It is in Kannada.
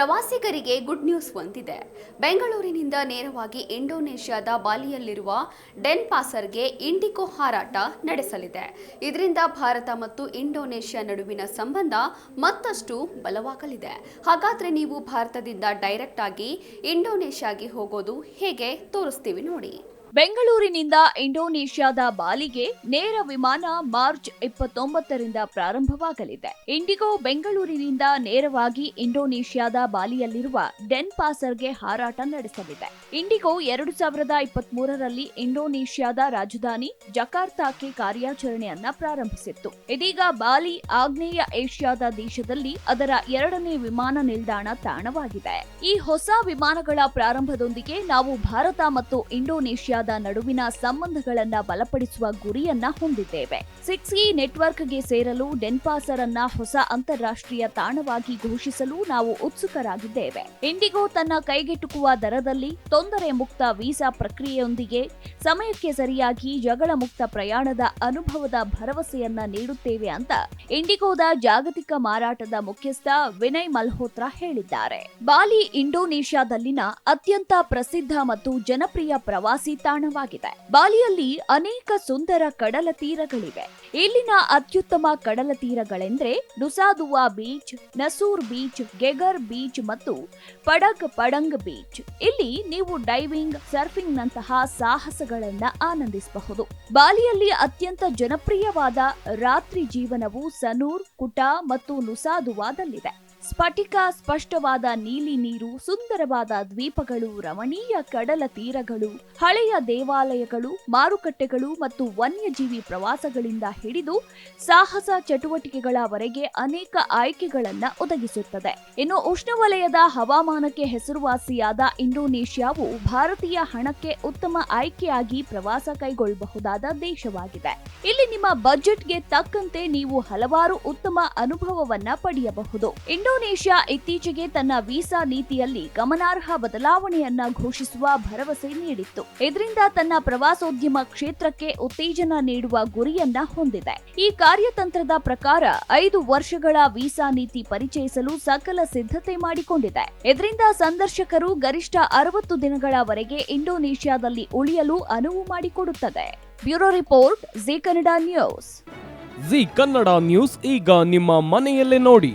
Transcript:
ಪ್ರವಾಸಿಗರಿಗೆ ಗುಡ್ ನ್ಯೂಸ್ ಒಂದಿದೆ ಬೆಂಗಳೂರಿನಿಂದ ನೇರವಾಗಿ ಇಂಡೋನೇಷ್ಯಾದ ಬಾಲಿಯಲ್ಲಿರುವ ಡೆನ್ ಪಾಸರ್ಗೆ ಇಂಡಿಕೋ ಹಾರಾಟ ನಡೆಸಲಿದೆ. ಇದರಿಂದ ಭಾರತ ಮತ್ತು ಇಂಡೋನೇಷ್ಯಾ ನಡುವಿನ ಸಂಬಂಧ ಮತ್ತಷ್ಟು ಬಲವಾಗಲಿದೆ. ಹಾಗಾದ್ರೆ ನೀವು ಭಾರತದಿಂದ ಡೈರೆಕ್ಟ್ ಆಗಿ ಇಂಡೋನೇಷ್ಯಾಗೆ ಹೋಗೋದು ಹೇಗೆ? ತೋರಿಸ್ತೀವಿ ನೋಡಿ. ಬೆಂಗಳೂರಿನಿಂದ ಇಂಡೋನೇಷ್ಯಾದ ಬಾಲಿಗೆ ನೇರ ವಿಮಾನ ಮಾರ್ಚ್ ಇಪ್ಪತ್ತೊಂಬತ್ತರಿಂದ ಪ್ರಾರಂಭವಾಗಲಿದೆ. ಇಂಡಿಗೋ ಬೆಂಗಳೂರಿನಿಂದ ನೇರವಾಗಿ ಇಂಡೋನೇಷ್ಯಾದ ಬಾಲಿಯಲ್ಲಿರುವ ಡೆನ್ ಪಾಸರ್ಗೆ ಹಾರಾಟ ನಡೆಸಲಿದೆ. ಇಂಡಿಗೋ ಎರಡು ಸಾವಿರದ ಇಪ್ಪತ್ಮೂರರಲ್ಲಿ ಇಂಡೋನೇಷ್ಯಾದ ರಾಜಧಾನಿ ಜಕಾರ್ತಾಕ್ಕೆ ಕಾರ್ಯಾಚರಣೆಯನ್ನ ಪ್ರಾರಂಭಿಸಿತ್ತು. ಇದೀಗ ಬಾಲಿ ಆಗ್ನೇಯ ಏಷ್ಯಾದ ದೇಶದಲ್ಲಿ ಅದರ ಎರಡನೇ ವಿಮಾನ ನಿಲ್ದಾಣ ತಾಣವಾಗಿದೆ. ಈ ಹೊಸ ವಿಮಾನಗಳ ಪ್ರಾರಂಭದೊಂದಿಗೆ ನಾವು ಭಾರತ ಮತ್ತು ಇಂಡೋನೇಷ್ಯಾದ ನಡುವಿನ ಸಂಬಂಧಗಳನ್ನ ಬಲಪಡಿಸುವ ಗುರಿಯನ್ನ ಹೊಂದಿದ್ದೇವೆ. ಸಿಕ್ಸ್ ಇ ನೆಟ್ವರ್ಕ್ಗೆ ಸೇರಲು ಡೆನ್ಪಾಸರ್ ಅನ್ನ ಹೊಸ ಅಂತಾರಾಷ್ಟ್ರೀಯ ತಾಣವಾಗಿ ಘೋಷಿಸಲು ನಾವು ಉತ್ಸುಕರಾಗಿದ್ದೇವೆ. ಇಂಡಿಗೋ ತನ್ನ ಕೈಗೆಟುಕುವ ದರದಲ್ಲಿ ತೊಂದರೆ ಮುಕ್ತ ವೀಸಾ ಪ್ರಕ್ರಿಯೆಯೊಂದಿಗೆ ಸಮಯಕ್ಕೆ ಸರಿಯಾಗಿ ಜಗಳ ಮುಕ್ತ ಪ್ರಯಾಣದ ಅನುಭವದ ಭರವಸೆಯನ್ನ ನೀಡುತ್ತೇವೆ ಅಂತ ಇಂಡಿಗೋದ ಜಾಗತಿಕ ಮಾರಾಟದ ಮುಖ್ಯಸ್ಥ ವಿನಯ್ ಮಲ್ಹೋತ್ರಾ ಹೇಳಿದ್ದಾರೆ. ಬಾಲಿ ಇಂಡೋನೇಷ್ಯಾದಲ್ಲಿನ ಅತ್ಯಂತ ಪ್ರಸಿದ್ಧ ಮತ್ತು ಜನಪ್ರಿಯ ಪ್ರವಾಸಿ ತಾಣವಾಗಿದೆ ಬಾಲಿಯಲ್ಲಿ ಅನೇಕ ಸುಂದರ ಕಡಲ ತೀರಗಳಿವೆ. ಇಲ್ಲಿನ ಅತ್ಯುತ್ತಮ ಕಡಲ ತೀರಗಳೆಂದ್ರೆ ನುಸಾದುವಾ ಬೀಚ್, ನಸೂರ್ ಬೀಚ್, ಗೆಗರ್ ಬೀಚ್ ಮತ್ತು ಪಡಗ್ ಪಡಂಗ್ ಬೀಚ್. ಇಲ್ಲಿ ನೀವು ಡೈವಿಂಗ್ ಸರ್ಫಿಂಗ್ ನಂತಹ ಸಾಹಸಗಳನ್ನ ಆನಂದಿಸಬಹುದು. ಬಾಲಿಯಲ್ಲಿ ಅತ್ಯಂತ ಜನಪ್ರಿಯವಾದ ರಾತ್ರಿ ಜೀವನವು ಸನೂರ್, ಕುಟಾ ಮತ್ತು ನುಸಾದುವಾದಲ್ಲಿದೆ. ಸ್ಫಟಿಕ, ಸ್ಪಷ್ಟವಾದ ನೀಲಿ ನೀರು, ಸುಂದರವಾದ ದ್ವೀಪಗಳು, ರಮಣೀಯ ಕಡಲ ತೀರಗಳು, ಹಳೆಯ ದೇವಾಲಯಗಳು, ಮಾರುಕಟ್ಟೆಗಳು ಮತ್ತು ವನ್ಯಜೀವಿ ಪ್ರವಾಸಗಳಿಂದ ಹಿಡಿದು ಸಾಹಸ ಚಟುವಟಿಕೆಗಳವರೆಗೆ ಅನೇಕ ಆಯ್ಕೆಗಳನ್ನು ಒದಗಿಸುತ್ತದೆ. ಇನ್ನು ಉಷ್ಣವಲಯದ ಹವಾಮಾನಕ್ಕೆ ಹೆಸರುವಾಸಿಯಾದ ಇಂಡೋನೇಷ್ಯಾವು ಭಾರತೀಯ ಹಣಕ್ಕೆ ಉತ್ತಮ ಆಯ್ಕೆಯಾಗಿ ಪ್ರವಾಸ ಕೈಗೊಳ್ಳಬಹುದಾದ ದೇಶವಾಗಿದೆ. ಇಲ್ಲಿ ನಿಮ್ಮ ಬಜೆಟ್ಗೆ ತಕ್ಕಂತೆ ನೀವು ಹಲವಾರು ಉತ್ತಮ ಅನುಭವವನ್ನ ಪಡೆಯಬಹುದು. ಇಂಡೋನೇಷ್ಯಾ ಇತ್ತೀಚೆಗೆ ತನ್ನ ವೀಸಾ ನೀತಿಯಲ್ಲಿ ಗಮನಾರ್ಹ ಬದಲಾವಣೆಯನ್ನ ಘೋಷಿಸುವ ಭರವಸೆ ನೀಡಿತ್ತು. ಇದರಿಂದ ತನ್ನ ಪ್ರವಾಸೋದ್ಯಮ ಕ್ಷೇತ್ರಕ್ಕೆ ಉತ್ತೇಜನ ನೀಡುವ ಗುರಿಯನ್ನ ಹೊಂದಿದೆ. ಈ ಕಾರ್ಯತಂತ್ರದ ಪ್ರಕಾರ ಐದು ವರ್ಷಗಳ ವೀಸಾ ನೀತಿ ಪರಿಚಯಿಸಲು ಸಕಲ ಸಿದ್ಧತೆ ಮಾಡಿಕೊಂಡಿದೆ. ಇದರಿಂದ ಸಂದರ್ಶಕರು ಗರಿಷ್ಠ ಅರವತ್ತು ದಿನಗಳವರೆಗೆ ಇಂಡೋನೇಷ್ಯಾದಲ್ಲಿ ಉಳಿಯಲು ಅನುವು ಮಾಡಿಕೊಡುತ್ತದೆ. Bureau report Zee Kannada news. Zee Kannada news ಈಗ ನಿಮ್ಮ ಮನೆಯಲ್ಲೇ ನೋಡಿ.